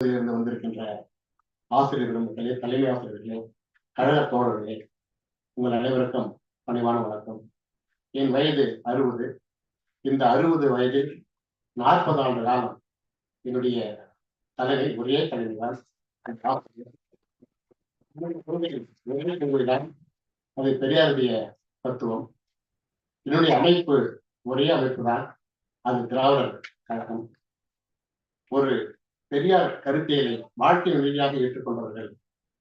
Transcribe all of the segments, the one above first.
இருந்து வந்திருக்கின்ற ஆசிரியர் பெருமக்களே தலைமை ஆசிரியர்களே கழக தோழர்களே உங்கள் அனைவருக்கும் பணிவான வணக்கம். என் வயது அறுபது. இந்த அறுபது வயதில் நாற்பது ஆண்டு காலம் என்னுடைய தலைமை ஒரே தலைமை தான் ஆசிரியர். அது பெரியாருடைய தத்துவம். என்னுடைய அமைப்பு ஒரே அமைப்பு தான் அது திராவிடர் கழகம். ஒரு பெரியார் கருத்தியலை வாழ்க்கை வழியாக ஏற்றுக்கொண்டவர்கள்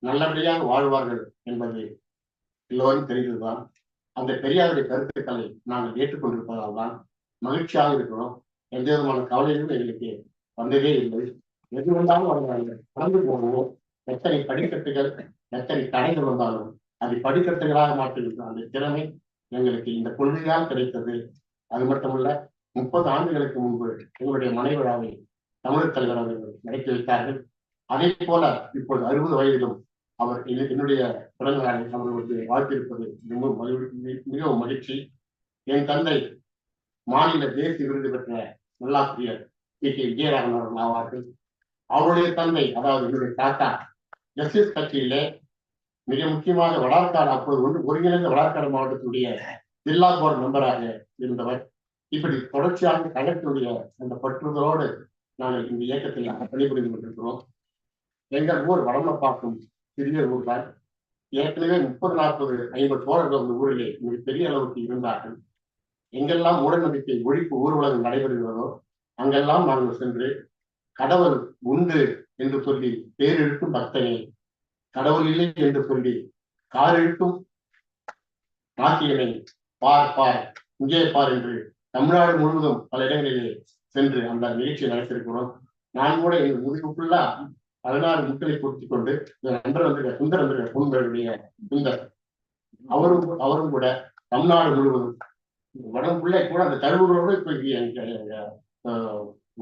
நல்லபடியாக வாழ்வார்கள் என்பது எல்லோரும் தெரிந்ததுதான். அந்த பெரியாருடைய கருத்துக்களை நாங்கள் ஏற்றுக்கொண்டிருப்பதால் தான் மகிழ்ச்சியாக இருக்கிறோம். எந்த விதமான கவலையும் எங்களுக்கு வந்ததே இல்லை. எது வந்தாலும் வருவாங்க கடந்து போவோம். எத்தனை படிக்கட்டுகள் எத்தனை தடைகள் வந்தாலும் அதை படிக்கட்டுகளாக மாற்றுகின்ற அந்த திறமை எங்களுக்கு இந்த கொள்கையால் கிடைத்தது. அது மட்டுமல்ல முப்பது ஆண்டுகளுக்கு முன்பு எங்களுடைய மனைவிழாவை தமிழர் தலைவர் அவர்கள் நடத்தி வைத்தார்கள். அதே போல இப்போது அறுபது வயதிலும் அவர் என்னுடைய பிறந்த நாளை அவர்களுக்கு வாழ்த்திருப்பது மிகவும் மகிழ்- மிகவும் மகிழ்ச்சி. என் தந்தை மாநில தேசிய விருது பெற்ற நல்லாசிரியர் கே. கே. விஜயராகவன் அவர்கள் ஆவார்கள். அவருடைய தந்தை அதாவது என்னுடைய தாத்தா ஜஸ்டிஸ் கட்சியிலே மிக முக்கியமாக வடார்காடு அப்போது ஒன்று ஒருங்கிணைந்த வடார்காடு மாவட்டத்துடைய ஜில்லா போர்டு மெம்பராக இருந்தவர். இப்படி தொடர்ச்சியாக கழகத்தினுடைய அந்த பற்றுதலோடு நாங்கள் இந்த இயக்கத்தில் பணிபுரிந்து கொண்டிருக்கிறோம் எங்கள் ஊர் வடமப்பாக்கம் சிறிய ஊர் தான் ஏற்கனவே முப்பது நாற்பது ஐம்பது தோழர்கள் அந்த ஊரிலே மிக பெரிய அளவுக்கு இருந்தார்கள். எங்கெல்லாம் மூடநம்பிக்கை ஒழிப்பு ஊர்வலம் நடைபெறுகிறதோ அங்கெல்லாம் நாங்கள் சென்று கடவுள் உண்டு என்று சொல்லி பேரெழுத்தும் பக்தனே கடவுள் இல்லை என்று சொல்லி காரெழுத்தும் நாட்டியனை பார் பார் இங்கே பார் என்று தமிழ்நாடு முழுவதும் பல இடங்களிலே சென்று அந்த நிகழ்ச்சியை நடத்திருக்கிறோம் நான் கூட எங்கள் ஃபுல்லா பதினாறு முட்களை பூர்த்தி கொண்டு நன்றர் நண்பர் வந்து சுந்தர் வந்திருக்க பொண்களுடைய சுந்தர். அவரும் அவரும் கூட தமிழ்நாடு முழுவதும். உடம்புள்ள கூட அந்த தழுவுகளோடு இப்ப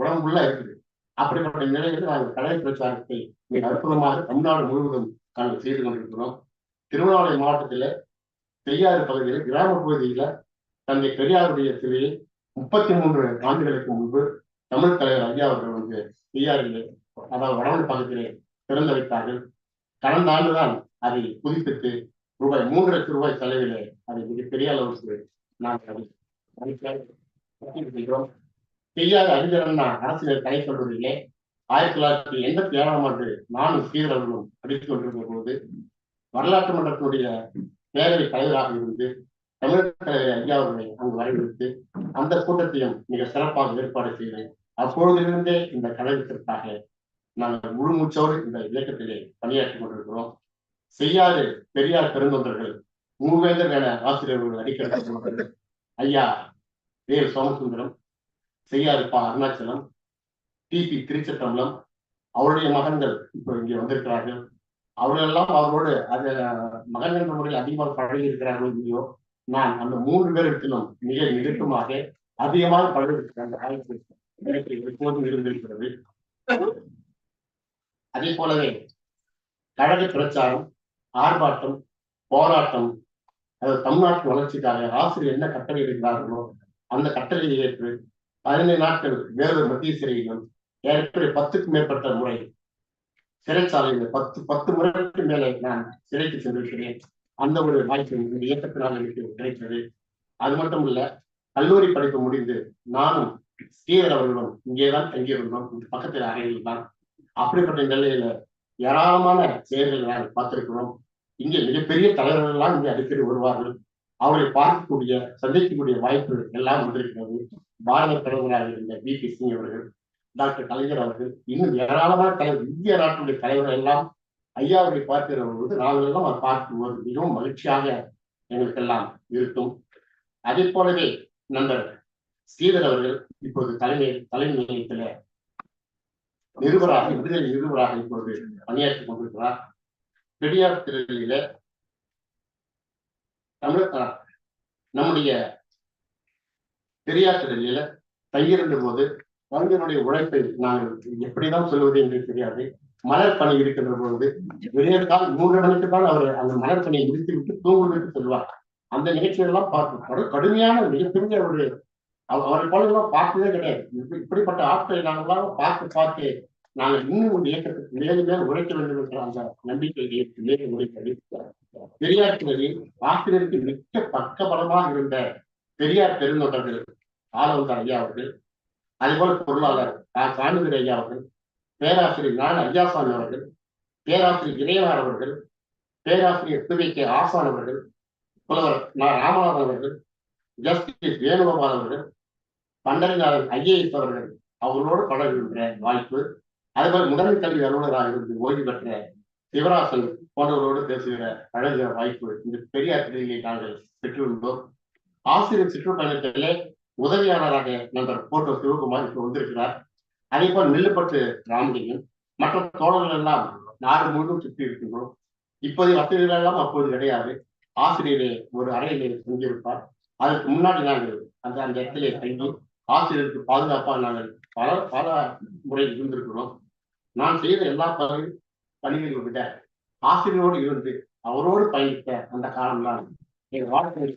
உடம்புள்ள இருக்குது. அப்படிப்பட்ட நிலையில நாங்கள் கலை பிரச்சாரத்தை மிக அற்புதமாக தமிழ்நாடு முழுவதும் நாங்கள் செய்து கொண்டிருக்கிறோம். திருவண்ணாமலை மாவட்டத்தில் பெரியாறு பகுதியில் கிராம பகுதியில தந்தை பெரியாருடைய சிலையை முப்பத்தி மூன்று ஆண்டுகளுக்கு முன்பு தமிழ் தலைவர் ஐயா அவர்கள் வந்து பெரியாரிலே அதாவது வடமணி பக்கத்திலே திறந்து வைத்தார்கள் கடந்த ஆண்டுதான் அதை புதுப்பித்து ரூபாய் மூன்று லட்சம் ரூபாய் செலவிலே அதை மிகப்பெரிய அளவுக்கு நாங்கள் மகிழ்ச்சியாக கட்டியிருக்கிறோம் பெரியார் அறிஞர் அண்ணா அரசியல் கலை கல்லூரியிலே ஆயிரத்தி தொள்ளாயிரத்தி எண்பத்தி ஏழாம் ஆண்டு நானும் சீரர்களும் படித்துக் கொண்டிருந்த போது வரலாற்று மன்றத்தினுடைய பேரவை தலைவராக இருந்து தமிழக தலைவர் ஐயா அவர்களை அங்கு வரவேற்று அந்த கூட்டத்தையும் மிக சிறப்பாக ஏற்பாடு செய்தேன். அப்பொழுதிலிருந்தே இந்த கழகத்திற்காக நாங்கள் முழுமூச்சோடு இந்த இயக்கத்திலே பணியாற்றிக் கொண்டிருக்கிறோம். செய்யாறு பெரியார் பெருந்தொண்டர்கள் மூவேந்தர் என ஆசிரியர்கள் அடிக்கடி ஐயா வேல் சோமசுந்தரம் செய்யாறு பா அருணாச்சலம் டிபி திருச்சிற்றம்பலம் அவருடைய மகன்கள் இப்போ இங்கே வந்திருக்கிறார்கள். அவர்களெல்லாம் அவரோடு அது மகன் என்ற முறையில் அதிகமாக பழகி இருக்கிறார்கள் இல்லையோ நான் அந்த மூன்று பேரிடத்திலும் மிக நெருக்கமாக அதிகமாக பழகிருக்கிற அந்த காலத்தில் எனக்கு எப்போதும் இருந்திருக்கிறது. அதே போலவே கழக பிரச்சாரம் ஆர்ப்பாட்டம் போராட்டம் அதாவது தமிழ்நாட்டு வளர்ச்சிக்காக ஆசிரியர் என்ன கட்டளை இருக்கிறார்களோ அந்த கட்டளையை ஏற்று பதினைந்து நாட்கள் வேறு மத்திய சிறையிலும் ஏற்கனவே பத்துக்கும் மேற்பட்ட முறை சிறைச்சாலையில் பத்து பத்து முறைக்கு மேலே நான் சிறைக்கு சென்றிருக்கிறேன். அந்த ஒரு வாய்ப்பு இந்த இயக்கத்தினால் எனக்கு கிடைத்தது. அது மட்டும் இல்ல கல்லூரி படிப்பு முடிந்து நானும் ஸ்ரீதர் அவர்களும் இங்கேதான் தங்கியிருந்தோம். இந்த பக்கத்தில் அறையில் தான் அப்படிப்பட்ட நிலையில ஏராளமான செயல்களை நாங்கள் பார்த்திருக்கிறோம். இங்கே மிகப்பெரிய தலைவர்கள்லாம் இங்கே அடிக்கடி வருவார்கள். அவரை பார்க்கக்கூடிய சந்திக்கக்கூடிய வாய்ப்பு எல்லாம் வந்திருக்கிறது. பாரத பிரதமராக இருந்த வி பி சிங் அவர்கள் டாக்டர் கலைஞர் அவர்கள் இன்னும் ஏராளமான தலைவர் இந்திய நாட்டுடைய தலைவர்கள் எல்லாம் ஐயாவை பார்க்கிற பொழுது நாங்கள் எல்லாம் அதை பார்க்கும்போது மிகவும் மகிழ்ச்சியாக எங்களுக்கெல்லாம் இருக்கும். அதே போலவே நண்பர் ஸ்ரீதர் அவர்கள் இப்போது தலைமை தலைமை நிலையத்தில் நிருபராக விடுதலை நிருபராக இப்போது பணியாற்றிக் கொண்டிருக்கிறார். பெரியார் திரையில தமிழக நம்முடைய பெரியார் திருவிழியில தங்கியிருந்த போது கலைஞருடைய உழைப்பை நாங்கள் எப்படிதான் சொல்வது என்று தெரியாது. மலர் பணி இருக்கின்ற பொழுது விடியற்கால் மூன்று மணிக்கு தான் அவர் அந்த மலர் பணியை முடித்து விட்டு தூங்குவதற்கு செல்வார் அந்த நிகழ்ச்சியெல்லாம் பார்த்து கடு- கடுமையான மிகப்பெரிய ஒரு அவ- அவரை போல எல்லாம் பார்த்ததே கிடையாது. இப்படி- இப்படிப்பட்ட ஆட்களை நாங்களாம் பார்த்து பார்த்து நாங்கள் இன்னும் ஒரு இயக்கத்துக்கு மேலும் மேலும் உழைக்க வேண்டும் என்ற அந்த நம்பிக்கையை மேலும் உழைப்பது பெரியார் துறையில் ஆசிரியருக்கு மிக்க பக்கபலமாக இருந்த பெரியார் பெருந்தொண்டர்கள் ஆலவந்தார் ஐயா அவர்கள் அதுபோல பொருளாளர் சாமிதுரை ஐயா அவர்கள் பேராசிரியர் நான் ஐயாசாமி அவர்கள் பேராசிரியர் இளையனார் அவர்கள் பேராசிரியர் துவை கே ஆசான் அவர்கள் புலவர் ராமநாதன் அவர்கள் ஜஸ்டிஸ் வேணுகோபால் அவர்கள் பண்டரிநாதன் ஐஏஎஸ் அவர்கள் அவர்களோடு பழகுகின்ற வாய்ப்பு அதேபோல் முதன்மை கல்வி அலுவலராக இருந்து ஓய்வு பெற்ற சிவராசன் போன்றவரோடு பேசுகிற பழகுகிற வாய்ப்பு இந்த பெரியார் பிரிவினை நாங்கள் பெற்றுள்ளோம். ஆசிரியர் சுற்றுப்பயணத்திலே உதவியாளராக நண்பர் போட்டோ சிவகுமார் இப்போ வந்திருக்கிறார். அதே போல் நெல்லுப்பட்டு ராமலிங்கம் மற்ற தோழர்கள் எல்லாம் நாடு முழுவதும் சுற்றி இருக்கின்றோம் இப்போது வசதிகள் எல்லாம் அப்போது கிடையாது ஆசிரியரே ஒரு அறையிலே செஞ்சிருப்பார் அதற்கு முன்னாடி நாங்கள் அந்த அந்த இடத்திலே தங்கி ஆசிரியருக்கு பாதுகாப்பாக நாங்கள் பல பல முறை இருந்திருக்கிறோம் நான் செய்த எல்லா பணி பணிகளை விட ஆசிரியரோடு இருந்து அவரோடு பயணித்த அந்த காலம்தான் எங்கள் வாழ்க்கையில்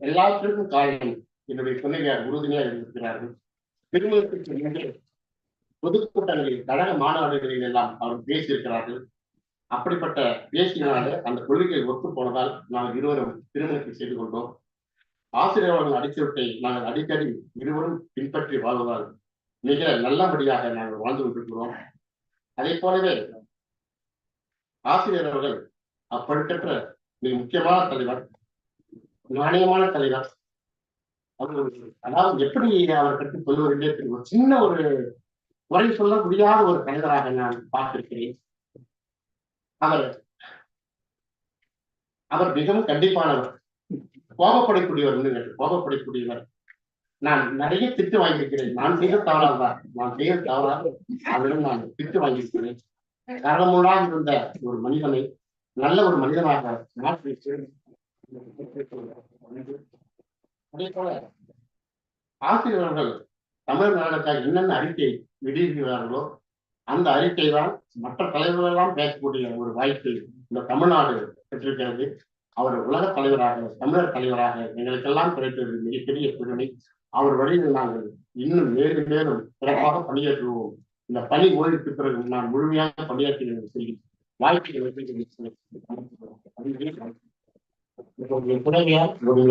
எல்லாத்திற்கும் காரணம் என்னுடைய துணைவியார் உறுதுணையாக இருந்திருக்கிறார்கள். திருமணத்திற்கு முன்பே பொதுக்கூட்டங்களில் கழக மாநாடுகளில் எல்லாம் அவர் பேசியிருக்கிறார்கள். அப்படிப்பட்ட பேசினால அந்த கொள்கை ஒத்து போனதால் நாங்கள் இருவரும் திருமணத்தை செய்து கொண்டோம். ஆசிரியர்கள் அவர்கள் நாங்கள் அடிக்கடி இருவரும் பின்பற்றி வாழ்வதால் மிக நல்லபடியாக நாங்கள் வாழ்ந்து கொண்டிருக்கிறோம். அதே போலவே ஆசிரியர் அவர்கள் அப்படிப்பட்ட மிக முக்கியமான தலைவர் நாணயமான தலைவர் அதாவது எப்படி அவரை பற்றி சொல்வதில்லை ஒரு சின்ன ஒரு குறை சொல்ல முடியாத ஒரு தலைவராக நான் பார்த்திருக்கிறேன். அவர் அவர் மிகவும் கண்டிப்பானவர். கோபப்படக்கூடியவர் கோபப்படக்கூடியவர். நான் நிறைய திட்டு வாங்கியிருக்கிறேன். நான் செய்த தவறால் தான் நான் செய்த தவறால் அவரிடம் நான் திட்டு வாங்கியிருக்கிறேன். காரணமுள்ளாக இருந்த ஒரு மனிதனை நல்ல ஒரு மனிதனாக மாற்றி அதே போல. ஆசிரியர்கள் தமிழ் நாடுக்காக என்னென்ன அறிக்கை வெளியிடுகிறார்களோ அந்த அறிக்கை தான் மற்ற தலைவர்களெல்லாம் பேசக்கூடிய ஒரு வாய்ப்பு இந்த தமிழ்நாடு பெற்றிருக்கிறது. அவர் உலக தலைவராக தமிழர் தலைவராக எங்களுக்கெல்லாம் கிடைத்தது மிகப்பெரிய பெருமை அவர் வழியில் நாங்கள் இன்னும் மேலும் மேலும் சிறப்பாக பணியாற்றுவோம். இந்த பணி ஓய்வுக்கு பிறகு நான் முழுமையாக பணியாற்றுகிறேன் சொல்லி வாய்ப்பு துணைவியார் ஒரு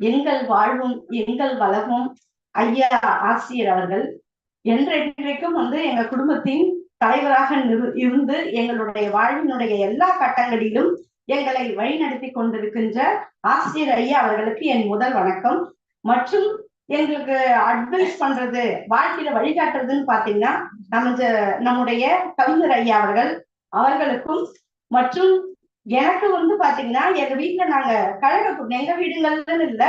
எங்கள் வாழ்வும் எங்கள் வளமும் ஐயா ஆசிரியர் அவர்கள் என்றைக்கும் வந்து எங்க குடும்பத்தின் தலைவராக இருந்து எங்களுடைய வாழ்வினுடைய எல்லா கட்டங்களிலும் எங்களை வழிநடத்தி கொண்டிருக்கின்ற ஆசிரியர் ஐயா அவர்களுக்கு என் முதல் வணக்கம். மற்றும் எங்களுக்கு அட்வைஸ் பண்றது வாழ்க்கையில வழிகாட்டுறதுன்னு பாத்தீங்கன்னா நம்ம நம்முடைய கவிஞர் ஐயா அவர்கள் அவர்களுக்கும் மற்றும் எனக்கு வந்து பாத்தீங்கன்னா எங்க வீட்டுல நாங்க கழக எங்க வீடுகள்னு இல்ல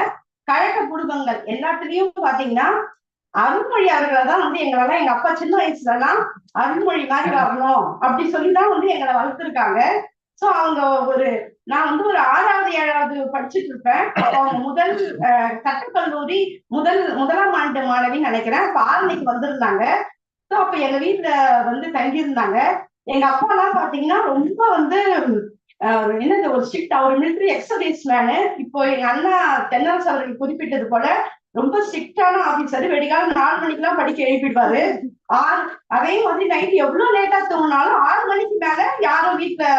கழக குடும்பங்கள் எல்லாத்துலயும் பாத்தீங்கன்னா அருள்மொழி அவர்களை தான் வந்து எங்களால எங்க அப்பா சின்ன வயசுல எல்லாம் அருள்மொழி மாதிரி வரணும் அப்படி சொல்லிதான் வந்து எங்களை வளர்த்துருக்காங்க. சோ அவங்க ஒரு நான் வந்து ஒரு ஆறாவது ஏழாவது படிச்சுட்டு இருப்பேன். அவங்க முதல் சட்டக்கல்லூரி முதல் முதலாம் ஆண்டு மாணவின்னு நினைக்கிறேன். அப்ப ஆரணிக்கு வந்திருந்தாங்க. ஸோ அப்ப எங்க வீட்டுல வந்து தங்கியிருந்தாங்க. எங்க அப்பா எல்லாம் பாத்தீங்கன்னா ரொம்ப வந்து ஆஹ் என்னது ஒரு ஸ்ட்ரிக்ட் அவர் மிலிட்டரி எக்ஸசைஸ் மேனு இப்போ எங்க அண்ணா தென்னரசு அவர்கள் குறிப்பிட்டது போல ரொம்ப ஸ்ட்ரிக்டான ஆபீசர் வெடிகாலம் நாலு மணிக்கெல்லாம் படிக்க எழுப்பிடுவாரு. ஆறு அதே மாதிரி நைட் எவ்வளவு லேட்டா தூங்கினாலும் ஆறு மணிக்கு மேல யாரும் வீட்டுல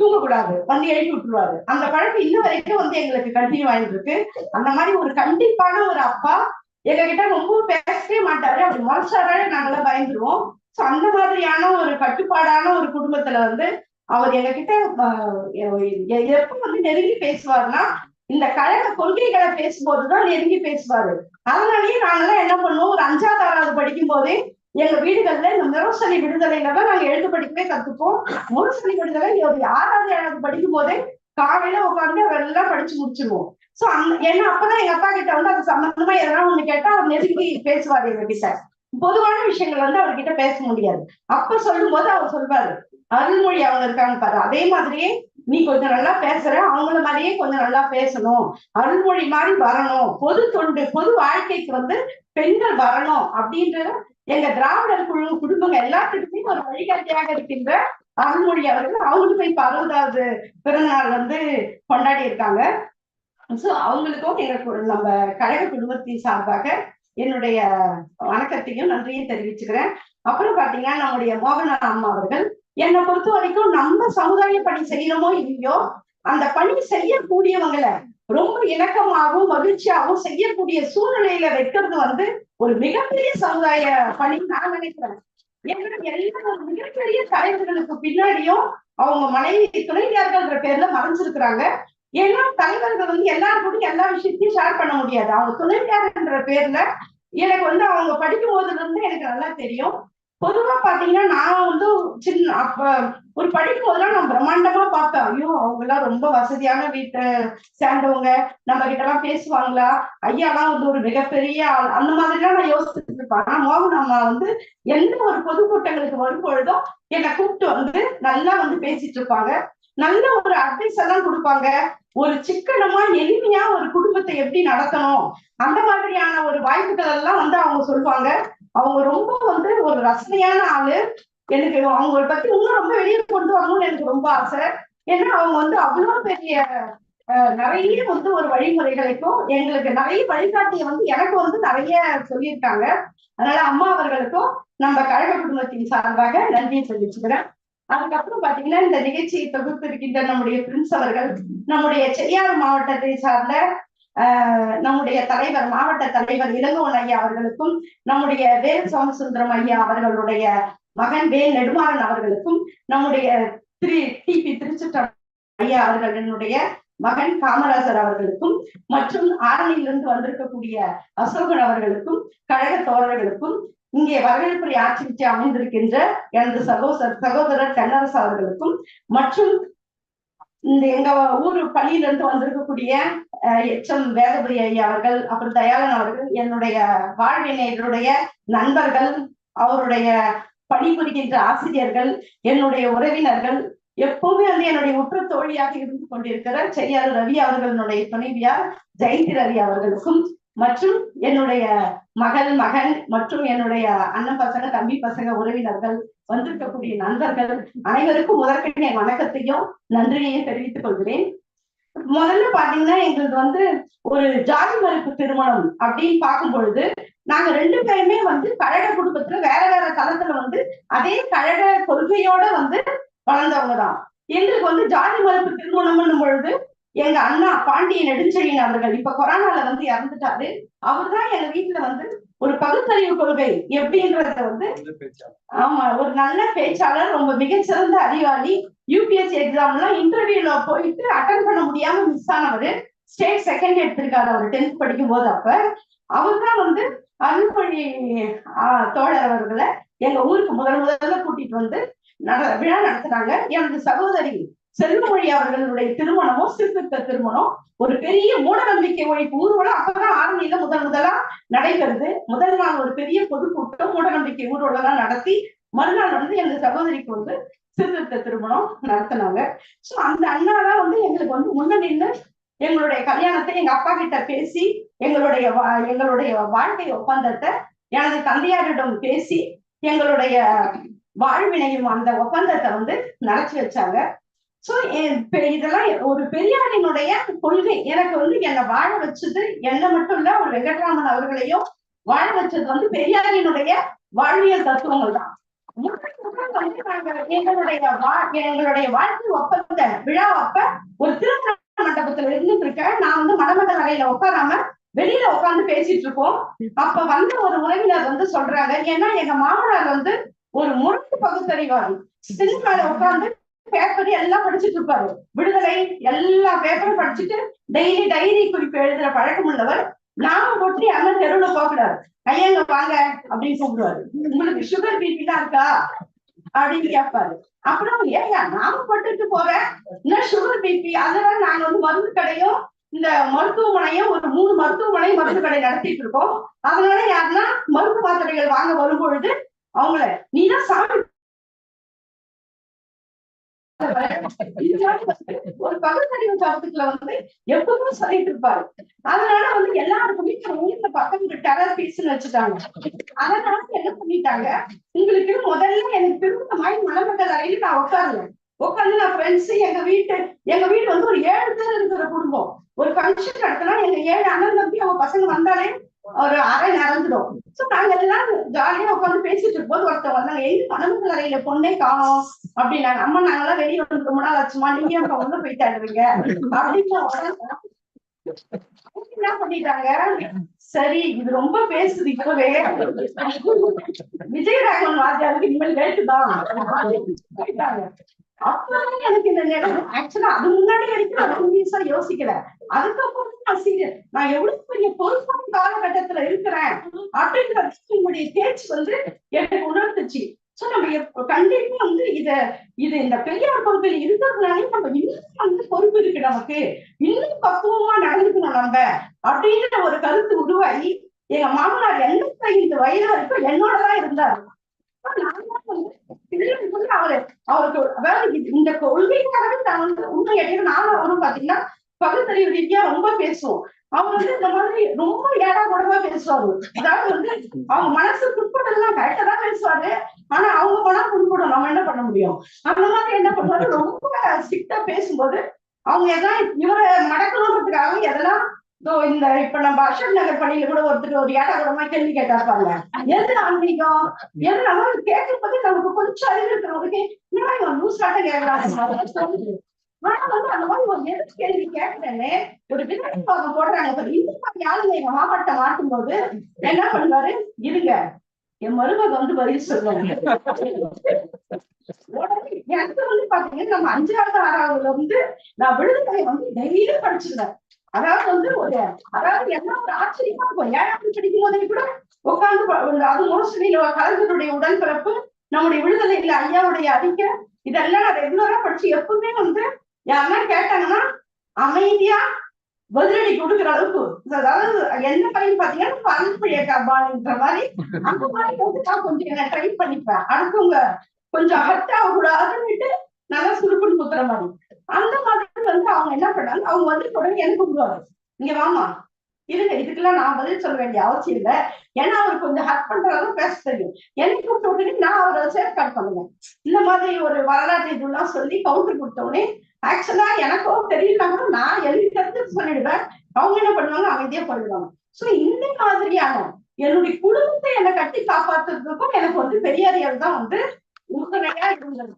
தூங்கக்கூடாது. வந்து எழுப்பி விட்டுருவாரு. அந்த பழக்கம் இன்ன வரைக்கும் வந்து எங்களுக்கு கண்டினியூ ஆயிட்டு இருக்கு. அந்த மாதிரி ஒரு கண்டிப்பான ஒரு அப்பா எங்க கிட்ட ரொம்ப பேசவே மாட்டாரு. அப்படி முறைச்சாரே நாங்களாம் பயந்துருவோம். சோ அந்த மாதிரியான ஒரு கட்டுப்பாடான ஒரு குடும்பத்துல வந்து அவர் எங்ககிட்ட கிட்ட எப்ப வந்து நெருங்கி பேசுவாருன்னா இந்த கழக கொள்கைகளை பேசும்போதுதான் நெருங்கி பேசுவாரு. அதனாலயே நாங்களாம் என்ன பண்ணுவோம்? ஒரு அஞ்சாவது ஆறாவது படிக்கும் போதே எங்க வீடுகள்ல இந்த முரசொலி விடுதலையில தான் நாங்க எழுத படிக்கவே கத்துப்போம். முரசலி விடுதலை ஒரு யாராவது ஏழாவது படிக்கும் போதே காலையில உட்காந்து அதெல்லாம் படிச்சு முடிச்சிருவோம். சோ அந்த ஏன்னா அப்பதான் எங்க அப்பா கிட்ட வந்து அது சம்பந்தமா எதனா ஒண்ணு கேட்டா அவர் நெருங்கி பேசுவார் எங்க கிட்ட பொதுவான விஷயங்கள் வந்து அவர்கிட்ட பேச முடியாது. அப்ப சொல்லும் போது அவர் சொல்வாரு அருள்மொழி அவங்க இருக்காங்க பாரு அதே மாதிரியே நீ கொஞ்சம் நல்லா பேசுற அவங்கள மாதிரியே கொஞ்சம் நல்லா பேசணும். அருள்மொழி மாதிரி வரணும். பொது தொண்டு பொது வாழ்க்கைக்கு வந்து பெண்கள் வரணும். அப்படின்றது எங்க திராவிடர் குழு குடும்பங்க எல்லாத்துக்குமே ஒரு வழிகாட்டியாக இருக்கின்ற அருள்மொழி அவர்கள் அவங்களுக்கு இப்ப அறுபதாவது பிறந்த நாள் வந்து கொண்டாடி இருக்காங்க. ஸோ அவங்களுக்கும் எங்க நம்ம கழக குடும்பத்தின் சார்பாக என்னுடைய வணக்கத்தையும் நன்றியும் தெரிவிச்சுக்கிறேன். அப்புறம் பாத்தீங்கன்னா நம்முடைய மோகன அம்மா அவர்கள் என்னை பொறுத்த வரைக்கும் நம்ம சமுதாய பணி செய்யணுமோ இல்லையோ அந்த பணி செய்யக்கூடியவங்களை ரொம்ப இணக்கமாகவும் மகிழ்ச்சியாகவும் செய்யக்கூடிய சூழ்நிலையில வைக்கிறது வந்து ஒரு மிகப்பெரிய சமுதாய பணி நான் நினைக்கிறேன். ஏன்னா எல்லா மிகப்பெரிய தலைவர்களுக்கு பின்னாடியும் அவங்க மனைவி துணைவியார்கள்ன்ற பேர்ல மறைஞ்சிருக்கிறாங்க. ஏன்னா தலைவர்கள் வந்து எல்லாரும் கூட எல்லா விஷயத்தையும் ஷேர் பண்ண முடியாது. அவங்க துணைவியார்ன்ற பேர்ல எனக்கு வந்து அவங்க படிக்கும் போதுல இருந்து எனக்கு நல்லா தெரியும். பொதுவா பாத்தீங்கன்னா நான் வந்து சின்ன அப்ப ஒரு படிக்கும் போதெல்லாம் நான் பிரம்மாண்டமா பார்ப்பேன் ஐயோ அவங்க எல்லாம் ரொம்ப வசதியான வீட்டை சேர்ந்தவங்க. நம்ம கிட்ட எல்லாம் பேசுவாங்களா? ஐயாலாம் வந்து ஒரு மிகப்பெரிய ஆள். அந்த மாதிரிலாம் நான் யோசிச்சுட்டு இருப்பேன். ஆனா மோகன் அம்மா வந்து எந்த ஒரு பொதுக்கூட்டங்களுக்கு வரும்பொழுதோ என்னை கூப்பிட்டு வந்து நல்லா வந்து பேசிட்டு இருப்பாங்க. நல்ல ஒரு அட்வைஸ் எல்லாம் கொடுப்பாங்க. ஒரு சிக்கனமா எளிமையா ஒரு குடும்பத்தை எப்படி நடத்தணும்? அந்த மாதிரியான ஒரு வாய்ப்புகள் எல்லாம் வந்து அவங்க சொல்லுவாங்க. அவங்க ரொம்ப வந்து ஒரு ரசனையான ஆளு. எனக்கு அவங்கள பத்தி இன்னும் ரொம்ப வெளியே கொண்டு வரணும்னு எனக்கு ரொம்ப ஆசை. ஏன்னா அவங்க வந்து அவ்வளவு பெரிய நிறைய வந்து ஒரு வழிமுறைகளுக்கும் எங்களுக்கு நிறைய வழிகாட்டிய வந்து எனக்கு வந்து நிறைய சொல்லியிருக்காங்க. அதனால அம்மா அவர்களுக்கும் நம்ம கழக குடும்பத்தின் சார்பாக நன்றியை தெரிவிச்சுக்கிறேன். அதுக்கப்புறம் பாத்தீங்கன்னா இந்த நிகழ்ச்சியை தொகுத்திருக்கின்ற நம்முடைய பிரின்ஸ் அவர்கள் நம்முடைய செய்யாறு மாவட்டத்தை சார்ந்த நம்முடைய தலைவர் மாவட்ட தலைவர் இளங்கோன் ஐயா அவர்களுக்கும் நம்முடைய வேல் சோமசுந்தரம் ஐயா அவர்களுடைய மகன் வே நெடுமாறன் அவர்களுக்கும் நம்முடைய திரு டி பி திருச்சிற்றம் ஐயா அவர்களுடைய மகன் காமராசர் அவர்களுக்கும் மற்றும் ஆரணியிலிருந்து வந்திருக்கக்கூடிய அசோகன் அவர்களுக்கும் கழக தோழர்களுக்கும் இங்கே வரவேற்புரை ஆட்சிக்கு அமைந்திருக்கின்ற எனது சகோதர சகோதரர் தென்னரசு அவர்களுக்கும் மற்றும் இந்த எங்க ஊர் பள்ளியிலிருந்து வந்திருக்கக்கூடிய எச். எம். வேதபுரி ஐயா அவர்கள் அப்புறம் தயாளன் அவர்கள் என்னுடைய வாழ்வினையருடைய நண்பர்கள் அவருடைய பணிபுரிகின்ற ஆசிரியர்கள் என்னுடைய உறவினர்கள் எப்பவுமே வந்து என்னுடைய உற்ற தோழியாக இருந்து கொண்டிருக்கிறார். செய்யாறு ரவி அவர்களுடைய துணைவியார் ஜெயந்தி ரவி அவர்களுக்கும் மற்றும் என்னுடைய மகள் மகன் மற்றும் என்னுடைய அண்ணன் பசங்க தம்பி பசங்க உறவினர்கள் வந்திருக்கக்கூடிய நண்பர்கள் அனைவருக்கும் முதற்கண் என் வணக்கத்தையும் நன்றியையும் தெரிவித்துக் கொள்கிறேன். முதல்ல பாத்தீங்கன்னா எங்களுக்கு வந்து ஒரு ஜாதி மறுப்பு திருமணம் அப்படின்னு பார்க்கும் பொழுது நாங்க ரெண்டு பேருமே வந்து கழக குடும்பத்துல வேற வேற தளத்துல வந்து அதே கழக கொள்கையோட வந்து வளர்ந்தவங்க தான். எங்களுக்கு வந்து ஜாதி மறுப்பு திருமணம்னும் பொழுது எங்க அண்ணா பாண்டிய நெடுஞ்செழியன் அவர்கள் இப்ப கொரோனால வந்து இறந்துட்டாரு. அவர்தான் எங்க வீட்டுல வந்து ஒரு பகுத்தறிவு கொள்கை எப்படின்றத வந்து ஆமா ஒரு நல்ல பேச்சாளர் ரொம்ப மிகச்சிறந்த அறிவாளி யூபிஎஸ்சி எக்ஸாம்லாம் இன்டர்வியூல போயிட்டு அட்டன் பண்ண முடியாம மிஸ் ஆனவர் ஸ்டேட் செகண்ட் எடுத்திருக்காரு அவர் டென்த் படிக்கும் போது அப்ப. அவர் தான் வந்து அன்புமணி தோழர் அவர்களை எங்க ஊருக்கு முதல் முதல்ல கூட்டிட்டு வந்து நட விழா நடத்துனாங்க. எனது சகோதரி செல்வமொழி அவர்களுடைய திருமணமும் சீர்திருத்த திருமணம் ஒரு பெரிய மூடநம்பிக்கை ஒழிப்பு ஊர்வலம். அப்பதான் ஆரணியில முதல் முதலா நடைபெறுது. முதல் நாள் ஒரு பெரிய பொதுக்கூட்டம் மூடநம்பிக்கை ஊர்வலம் நடத்தி மறுநாள் வந்து எங்க சகோதரிக்கு வந்து சீர்திருத்த திருமணம் நடத்தினாங்க. சோ அந்த அண்ணா தான் வந்து எங்களுக்கு வந்து முன்ன நின்று எங்களுடைய கல்யாணத்தை எங்க அப்பா கிட்ட பேசி எங்களுடைய வா- எங்களுடைய வாழ்க்கை ஒப்பந்தத்தை எனது தந்தையாரிடம் பேசி எங்களுடைய வாழ்வினையும் அந்த ஒப்பந்தத்தை வந்து நடத்தி வச்சாங்க. சோ இதெல்லாம் ஒரு பெரியாரினுடைய கொள்கை. எனக்கு வந்து என்னை வாழ வச்சது என்ன மட்டும் இல்ல ஒரு வெங்கட்ராமன் அவர்களையும் வாழ வச்சது வந்து பெரியாரினுடைய வாழ்வியல் தத்துவங்கள் தான். எங்களுடைய வா- எங்களுடைய வாழ்க்கை ஒப்பந்த விழா அப்ப ஒரு திருமண மண்டபத்துல இருந்துட்டு இருக்கேன். நான் வந்து மடமண்ட வகையில உட்காராம வெளியில உட்காந்து பேசிட்டு இருக்கோம். அப்ப வந்த ஒரு உறவினர் வந்து சொல்றாங்க ஏன்னா எங்க மாமனார் வந்து ஒரு முரட்டு பகுத்தறிவாதி சினிமால உட்கார்ந்து பேப்பர் எல்லாம் படிச்சுட்டு இருப்பாரு. விடுதலை எல்லா பேப்பரும் படிச்சுட்டு டெய்லி டைரி குறிப்பு எழுதுற பழக்கம் உள்ளவர். நாம போட்டு அண்ணன் தெருவுல போக கூடாது ஐயங்க வாங்க அப்படின்னு கூப்பிடுவாரு. உங்களுக்கு சுகர் பிபி தான் இருக்கா? அப்படின்னு கேட்பாரு. அப்புறம் ஏங்க நாம பட்டுட்டு போறேன் இன்னும் சுகர் பிபி அதனால நாங்க வந்து மருந்து கடையும் இந்த மருத்துவமனையும் ஒரு மூணு மருத்துவமனை மருந்து கடை நடத்திட்டு இருக்கோம். அதனால யாருன்னா மருந்து பாத்திரைகள் வாங்க வரும்பொழுது அவங்கள நீதான் சாமி ஒரு பகுத்தறிவு கருத்துக்களை வந்து எப்பவுமே சொல்லிட்டு இருப்பாரு. அதனால வந்து எல்லாருக்குமே நம்ம பக்கம் ஒரு டெரர் வச்சுட்டாங்க. அதனால என்ன பண்ணிட்டாங்க உங்களுக்கு முதல்ல எனக்கு திருமணமாய் மணமக்கள் அறையில நான் உட்காருவேன். உட்காந்து நான் ஃப்ரெண்ட்ஸ் எங்க வீட்டு எங்க வீடு வந்து ஒரு ஏழு பேர் இருக்கிற குடும்பம். ஒரு ஃபங்க்ஷன் நடத்தினா எங்க ஏழு அண்ணன் தம்பி அவங்க பசங்க வந்தாலே ஒரு அறை நடந்துடும் சோ நாங்க எல்லாம் ஜாலியா உட்காந்து பேசிட்டு இருக்கும்போது ஒருத்தர் வந்தாங்க எங்க மணமக்கள் அறையில பொண்ணே காணும் அப்படின்னாங்க. அம்மா நாங்கெல்லாம் வெளியே வந்து ரொம்ப நாள் ஆச்சுமா நீங்க அவங்க உள்ள போயிட்டாடுவீங்க அப்படின்னு என்ன பண்ணிட்டாங்க? சரி இது ரொம்ப பேசுது இப்பவே விஜயராகவன் வாத்தியாருக்கு இனிமேல் லேட்டு தான். அப்பதான் எனக்கு இந்த நேரம் ஆக்சுவலா அது முன்னாடி வரைக்கும் நான் சீரியஸா யோசிக்கல. அதுக்கப்புறம் நான் சீரியஸ் நான் எவ்வளவு பெரிய பொறுப்பான காலகட்டத்துல இருக்கிறேன் அப்படின்றது உங்களுடைய பேச்சு வந்து எனக்கு உணர்ந்துச்சு. சோ நம்ம கண்டிப்பா வந்து இத இது இந்த பெரியார் பொறுப்பில் இருக்கிறதுனாலே நம்ம இன்னும் வந்து பொறுப்பு இருக்கு நமக்கு. இன்னும் பக்குவமா நடந்துக்கணும் நம்ம அப்படின்ற ஒரு கருத்து உருவாகி எங்க மாமனார் எண்பத்தி ஐந்து வயது வரைக்கும் என்னோடதான் இருந்தார். இருந்தாரு நான் வந்து பிள்ளைங்களுக்கு வந்து அவரு. அவருக்கு அதாவது இந்த கொள்கைக்காகவே தான் வந்து உண்மை கேட்டீங்க நானும் அவரும் பாத்தீங்கன்னா பகுத்தறிவு ரீதியா ரொம்ப பேசுவோம். அவர் வந்து இந்த மாதிரி ரொம்ப ஏடா கூடமா பேசுவாரு. அதாவது வந்து அவங்க மனசு புண்படலாம் கரெக்டா தான் பேசுவாரு. ஆனா அவங்க போனா புண்படும். நம்ம என்ன பண்ண முடியும்? அந்த மாதிரி என்ன பண்ணுவாரு? ரொம்ப ஸ்ட்ரிக்டா பேசும்போது அவங்க எதாவது இவரை மடக்கணுன்றதுக்காக எதெல்லாம் இதோ இந்த இப்ப நம்ம அசோக் நகர் பள்ளியில கூட ஒருத்தர் ஒரு ஏடா கூடமா கேள்வி கேட்டாருப்பாங்க எது ஆன்மீகம் எது நம்ம கேட்கும் போது நமக்கு கொஞ்சம் அறிவு இருக்கிறவங்களுக்கு இன்னும் இவன் லூஸ் காட்ட கேட்கறாங்க ஆனா வந்து அந்த மாதிரி ஒரு எது கேள்வி கேட்கிறேன்னு ஒரு விதவாதம் போடுறாங்க. இப்ப இந்த மாதிரி ஆளுங்க எங்க மாவட்ட மாட்டும் போது என்ன பண்ணுவாரு? இருங்க என் மருமக வந்து பதில் சொல்லுவாங்க. எனக்கு வந்து பாத்தீங்கன்னா நம்ம அஞ்சாவது ஆறாவதுல வந்து நான் விடுதலை வந்து டெய்லி படிச்சிருந்தேன் அதாவது வந்து ஒரு அதாவது என்ன ஒரு ஆச்சரியமா இருக்கும். ஏழாவது படிக்கும் போதே கூட உட்கார்ந்து அது மோஸ்ட்லி கலைஞருடைய உடன்பிறப்பு நம்முடைய விடுதலையில ஐயாவுடைய அறிக்கை இதெல்லாம் நான் ரெகுலரா படிச்சு எப்பவுமே வந்து யாருன்னா கேட்டாங்கன்னா அமைதியா பதிலடி கொடுக்குற அளவுக்கு. அதாவது என்ன பையன் பாத்தீங்கன்னா பரம்பரைய கபான்ற மாதிரி அந்த மாதிரி வந்து நான் கொஞ்சம் என்ன ட்ரை பண்ணிப்பேன். அடுத்தவங்க கொஞ்சம் ஹர்ட் ஆகக்கூடாதுன்னுட்டு நல்லா சுருக்குன்னு குத்துற மாதிரி. அந்த மாதிரி வந்து அவங்க என்ன பண்ணாங்க? அவங்க வந்து தொடர்ந்து எனக்கு கூப்பிடுவாங்க இங்க வாமா இருங்க இதுக்கெல்லாம் நான் பதில் சொல்ல வேண்டிய அவசியம் இல்லை. ஏன்னா அவர் கொஞ்சம் ஹர்ட் பண்றதும் பேச தெரியும். என்னை கூப்பிட்ட உடனே நான் அவரை சேஃப் கார்ட் பண்ணுவேன். இந்த மாதிரி ஒரு வரலாற்று இதெல்லாம் சொல்லி கவுண்டர் கொடுத்த உடனே ஆக்சுவலா எனக்கும் தெரியலனாலும் நான் எழுதி சொல்லிடுவேன். அவங்க என்ன பண்ணுவாங்க? அமைதியா பண்ணிடுவாங்க சோ இந்த மாதிரியான என்னுடைய குடும்பத்தை என்னை கட்டி காப்பாத்துறதுக்கும் எனக்கு வந்து பெரியாரியல் தான் வந்து உறுதுணையா இருந்தது.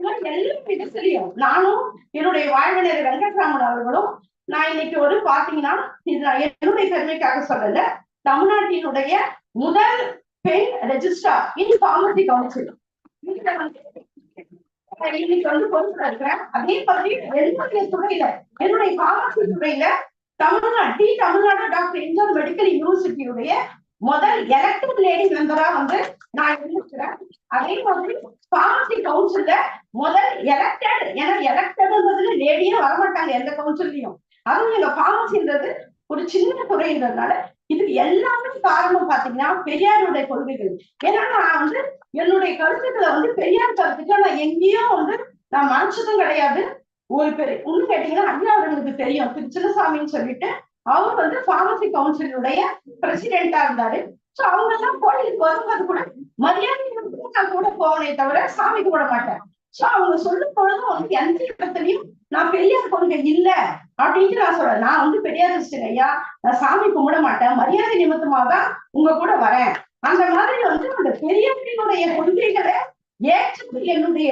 இந்த மாதிரி தெரியும். நானும் என்னுடைய வாழ்வினர் வெங்கட்ராமன் அவர்களும் நான் இன்னைக்கு ஒரு பாத்தீங்கன்னா இது நான் என்னுடைய பெருமைக்காக சொல்லல தமிழ்நாட்டினுடைய முதல் பெண் ரெஜிஸ்ட்ரார் இன் காமர்சி கவுன்சில் இன்னைக்கு வந்து பொறுப்பு இருக்கிறேன். அதே மாதிரி என்னுடைய துறையில என்னுடைய காமர்சி துறையில தமிழ்நாடு டி தமிழ்நாடு டாக்டர் இந்தியன் மெடிக்கல் யூனிவர்சிட்டியுடைய முதல் எலக்டட் லேடி மெம்பரா வந்து நான் இருக்கிறேன். அதே மாதிரி பார்ட்டி கவுன்சில்ல முதல் எலக்டட் ஏன்னா எலக்டட்ன்றதுல லேடியே வரமாட்டாங்க எந்த கவுன்சில்லையும் அதுவும் எங்க பார்மசின்றது ஒரு சின்ன துறைன்றதுனால இதுக்கு எல்லாமே காரணம் பாத்தீங்கன்னா பெரியாருடைய கொள்கைகள். ஏன்னா நான் வந்து என்னுடைய கருத்துக்களை வந்து பெரியார் கருத்துக்கள் நான் எங்கேயும் வந்து நான் மறைச்சதும் கிடையாது. ஒரு பெரிய ஒண்ணு கேட்டீங்கன்னா ஐயா அவர்களுக்கு தெரியும். திரு சின்னசாமின்னு சொல்லிட்டு அவர் வந்து பார்மசி கவுன்சிலுடைய பிரசிடென்டா இருந்தாரு. சோ அவங்க எல்லாம் கோயிலுக்கு வரும்போது கூட மரியாதை நான் கூட போவனே தவிர சாமி கும்பிட மாட்டேன் சோ அவங்க சொல்லும் பொழுதும் வந்து எந்த இடத்துலயும் நான் பெரியார் கொள்கை இல்ல அப்படின்ட்டு நான் சொல்றேன். நான் வந்து பெரியார் ஐயா நான் சாமி கும்பிட மாட்டேன். மரியாதை நிமித்தமா தான் உங்க கூட வரேன். அந்த மாதிரி வந்து அந்த பெரியவர்களுடைய கொள்கைகளை ஏற்று என்னுடைய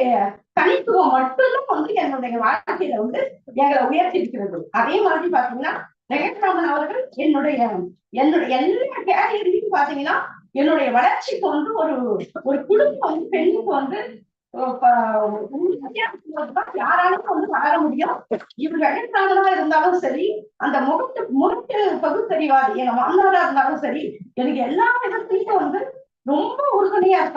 தனித்துவம் மட்டும்தான் வந்து என்னுடைய வாழ்க்கையில வந்து எங்களை உயர்த்தி இருக்கிறது. அதே மாதிரி பாத்தீங்கன்னா வெங்கட்ராமன் அவர்கள் என்னுடைய என்னுடைய எல்லா கேரியர்லயும் பாத்தீங்கன்னா என்னுடைய வளர்ச்சிக்கு வந்து ஒரு ஒரு குடும்பம் வந்து பெண்ணுக்கு வந்து யாராலும் வந்து வளர முடியும். இவர் வெங்கட்ராமனா இருந்தாலும் சரி அந்த முகத்து முகத்து பகுத்தறிவாதி எங்க மாமனாரா இருந்தாலும் சரி எனக்கு எல்லா விதத்திலையும் வந்து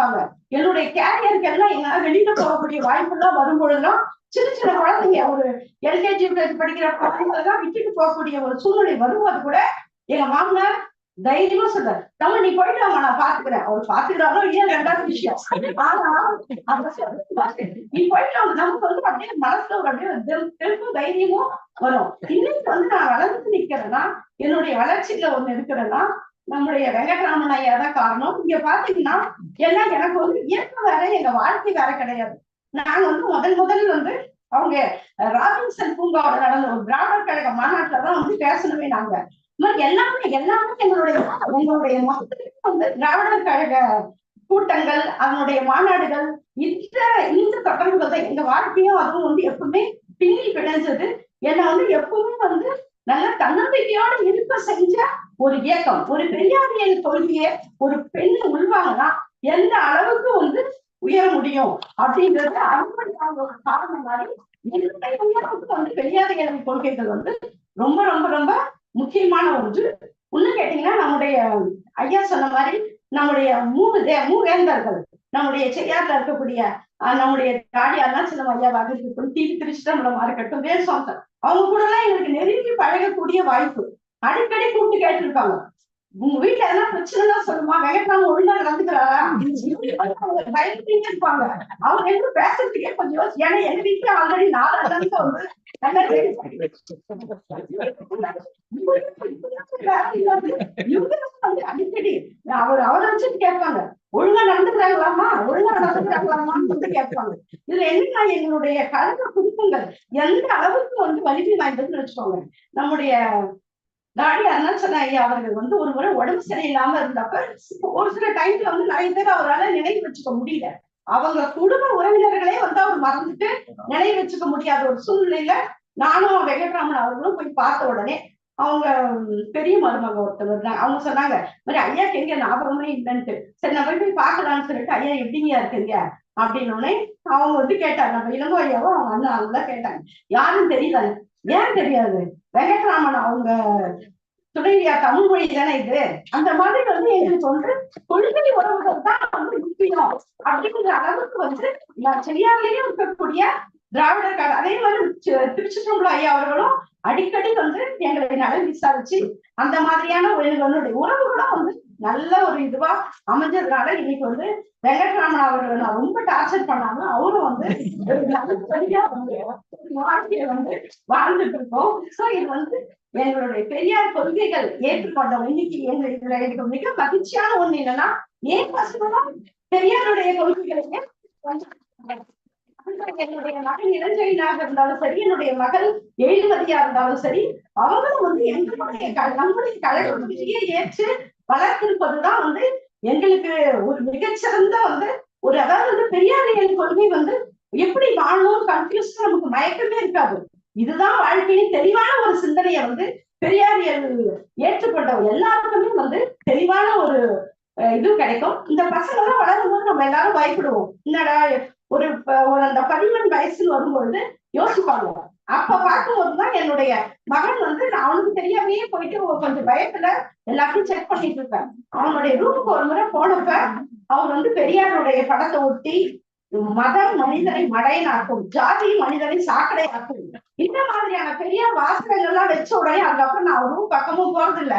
இருக்காங்க. என்னுடைய கேரியருக்கு எல்லாம் எங்க வெளியில போகக்கூடிய வாய்ப்பு எல்லாம் வரும் சின்ன சின்ன குழந்தைங்க ஒரு எல்கேஜி யூகேஜி படிக்கிற குழந்தைங்க விட்டுட்டு போகக்கூடிய ஒரு சூழ்நிலை வரும்போது கூட எங்க மாமனார் தைரியமா சொல்ற நம்ம நீ போயிட்டு வாமா நான் பாத்துக்கிறேன். அவர் பாத்துக்கிறாரோ இல்லையா ரெண்டாவது விஷயம். ஆனா நீ போயிட்டு வாங்க நமக்கு வந்து அப்படியே மனசுல ஒரு அப்படியே ஒரு தைரியமும் வரும். இன்னைக்கு வந்து நான் வளர்ந்து நிக்கிறேன்னா என்னுடைய வளர்ச்சியில ஒண்ணு இருக்கிறேன்னா நம்முடைய வெங்கட்ராமன் ஐயா தான் காரணம். இங்க பாத்தீங்கன்னா எல்லாம் எனக்கு வந்து இயற்கை வேற எங்க வாழ்க்கை வேற கிடையாது. நாங்க வந்து முதல் முதல் வந்து அவங்க ராபின்சன் பூங்காவோட நடந்த ஒரு திராவிடர் கழக மாநாட்டில தான் வந்து பேசணுமே நாங்க. எல்லாமே எல்லாமே எங்களுடைய எங்களுடைய மக்களுக்கு வந்து திராவிடர் கழக கூட்டங்கள் அதனுடைய மாநாடுகள் இந்த இந்த தொடர்புகள் தான் எங்க வாழ்க்கையும் அதுவும் வந்து எப்பவுமே பின்னி பிணைஞ்சது. என்னை வந்து எப்பவுமே வந்து நல்ல தன்னம்பிக்கையோட இருக்க செஞ்ச ஒரு இயக்கம் ஒரு பெரியாரியல் கொள்கையை ஒரு பெண் உள்வாங்கன்னா எந்த அளவுக்கு வந்து உயர முடியும் அப்படின்றது அறுபடியான ஒரு காரணம் மாதிரி என்னுடைய உயரத்துக்கு வந்து பெரியாரியல் கொள்கைகள் வந்து ரொம்ப ரொம்ப ரொம்ப முக்கியமான ஒன்று. இன்னும் கேட்டீங்கன்னா நம்முடைய ஐயா சொன்ன மாதிரி நம்முடைய மூணு தே- மூவேந்தர்கள் நம்முடைய செய்யாறுல இருக்கக்கூடிய நம்முடைய தாடி அருணாச்சலம் ஐயாவாக இருக்கட்டும் டி திருச்சிதம்பரமா இருக்கட்டும் வேல்சாந்தன் அவங்க கூட எல்லாம் எங்களுக்கு நெருங்கி பழகக்கூடிய வாய்ப்பு. அடிக்கடி கூப்பிட்டு கேட்டிருப்பாங்க. உங்க வீட்டுல எதனா பிரச்சனைனா சொல்லுமா? வெங்கட்ராம ஒழுங்கா நடந்துக்கிறாரா? அவங்க பயந்துட்டே இருப்பாங்க அவங்க எப்படி பேசுறதுக்கே கொஞ்சம் யோசி- ஏன்னா எங்க வீட்டுல ஆல்ரெடி நாலு வந்து நல்லா அடிக்கடி அவர் அவரை வச்சுட்டு கேட்பாங்க ஒழுங்கா நடந்துக்கிறாங்களாமா ஒழுங்கா நடந்துக்கிறாங்களாமான்னு வந்து கேட்பாங்க இதுல என்ன எங்களுடைய கலந்த குடும்பங்கள் எந்த அளவுக்கு வந்து வலிமை வாய்ந்ததுன்னு வச்சுக்கோங்க நம்முடைய தாடி அருணாச்சல ஐயா அவர்கள் வந்து ஒரு முறை உடம்பு சரியில்லாம இருந்தப்ப ஒரு சில டைம்ல வந்து நிறைய பேர் அவரால் நினைவு வச்சுக்க முடியல அவங்க குடும்ப உறவினர்களே வந்து அவர் மறந்துட்டு நினைவு வச்சுக்க முடியாத ஒரு சூழ்நிலையில நானும் வெங்கட்ராமன் அவர்களும் போய் பார்த்த உடனே அவங்க பெரிய மருமக ஒருத்தவர் இருந்தாங்க அவங்க சொன்னாங்க மாதிரி ஐயாக்கு எங்க ஞாபகமே இல்லைன்ட்டு. சரி நான் போய் பார்க்கலாம்னு சொல்லிட்டு ஐயா எப்படிங்க இருக்கீங்க? அப்படின்னு உடனே அவங்க வந்து கேட்டாங்க நம்ம இளங்கோ ஐயாவும் அவங்க அண்ணன் அவங்க தான் கேட்டாங்க. யாரும் தெரியல. ஏன் தெரியாது? வெங்கட்ராமன் அவங்க துணைவியா தமிழ் மொழி தானே இது? அந்த மாதிரி வந்து எங்களுக்கு வந்து கொள்கை உறவுகள் தான் வந்து முக்கியம். அப்படிங்கிற அளவுக்கு வந்து நான் செய்யாமலேயே இருக்கக்கூடிய திராவிடர் கழக அதே மாதிரி தி- திருச்சிற்றம்பலம் ஐயா அவர்களும் அடிக்கடி வந்து எங்களை நலன் விசாரிச்சு அந்த மாதிரியான ஒரு எங்களுடைய உறவுகளும் வந்து நல்ல ஒரு இதுவா அமைஞ்சதுனால இன்னைக்கு வந்து வெங்கட்ராமன் அவர்களை நான் ரொம்ப டார்ச்சர் பண்ணாம அவரும் வந்து ஒரு நல்லபடியா வந்து வாழ்க்கையை வந்து வாழ்ந்துட்டு இருக்கோம். சோ இது வந்து எங்களுடைய பெரியார் கொள்கைகள் ஏற்றுக்கொண்டோம். இன்னைக்கு எங்க இதுல எனக்கு மிக மகிழ்ச்சியான ஒண்ணு என்னன்னா ஏன் பசங்களும் பெரியாருடைய கொள்கைகளையே என்னுடைய மகன் இளஞ்செழியனாக இருந்தாலும் சரி என்னுடைய மகள் எழில்மதியா இருந்தாலும் சரி அவங்களும் வந்து எங்களுடைய நம்முடைய கழகத்திலேயே ஏற்று வளர்த்திருப்பதுதான் வந்து எங்களுக்கு ஒரு மிகச்சிறந்த வந்து ஒரு அதாவது வந்து பெரியாரியல் கொள்கை வந்து எப்படி வாழணும் கன்ஃபியூஸ் நமக்கு மயக்கமே இருக்காது. இதுதான் வாழ்க்கையின் தெளிவான ஒரு சிந்தனையை வந்து பெரியாரியல் ஏற்றுக்கொண்ட எல்லாருக்குமே வந்து தெளிவான ஒரு இது கிடைக்கும். இந்த பசங்க எல்லாம் வளரும் போது நம்ம எல்லாரும் பயப்படுவோம். என்னடா ஒரு ஒரு அந்த பதிமூணு வயசுல வரும்பொழுது யோசிப்பாங்க. அப்ப பார்க்கும்போதுதான் என்னுடைய மகன் வந்து நான் அவனுக்கு தெரியாமையே போயிட்டு கொஞ்சம் பயத்துல எல்லாத்தையும் செக் பண்ணிட்டு இருப்பேன். அவனுடைய ரூமுக்கு ஒரு முறை போனப்ப அவர் வந்து பெரியாருடைய படத்தை ஒட்டி மதம் மனிதனை மடையனாக்கும் ஜாதி மனிதனை சாக்கடையாக்கும். இந்த மாதிரியான பெரியார் வாசகங்கள் எல்லாம் வச்ச உடனே அதுக்கப்புறம் நான் ரூம் பக்கமும் போறது இல்ல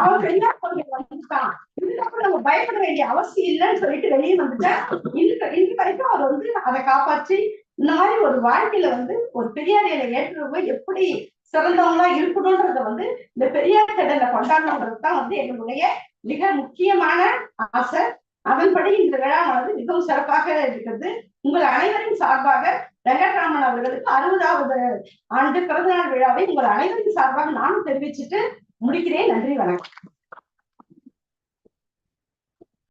அவன் பெரியார் கொஞ்சம் வந்துட்டான். இதுக்கப்புறம் நம்ம பயப்பட வேண்டிய அவசியம் இல்லைன்னு சொல்லிட்டு வெளியே வந்துட்டேன் இந்த இந்த வரைக்கும் அவர் வந்து அதை காப்பாற்றி இந்த மாதிரி ஒரு வாழ்க்கையில வந்து ஒரு பெரியாரியலை ஏற்றுறவங்க எப்படி சிறந்தவங்களா இருக்கணும்ன்றத வந்து இந்த பெரியார் திடல கொண்டாடணுன்றது தான் வந்து என்னுடைய மிக முக்கியமான ஆசை. அதன்படி இந்த விழாவானது மிகவும் சிறப்பாக இருக்கிறது. உங்கள் அனைவரின் சார்பாக வெங்கட்ராமன் அவர்களுக்கு அறுபதாவது ஆண்டு பிறந்தநாள் விழாவை உங்கள் அனைவரின் சார்பாக நானும் தெரிவிச்சுட்டு முடிக்கிறேன். நன்றி வணக்கம்.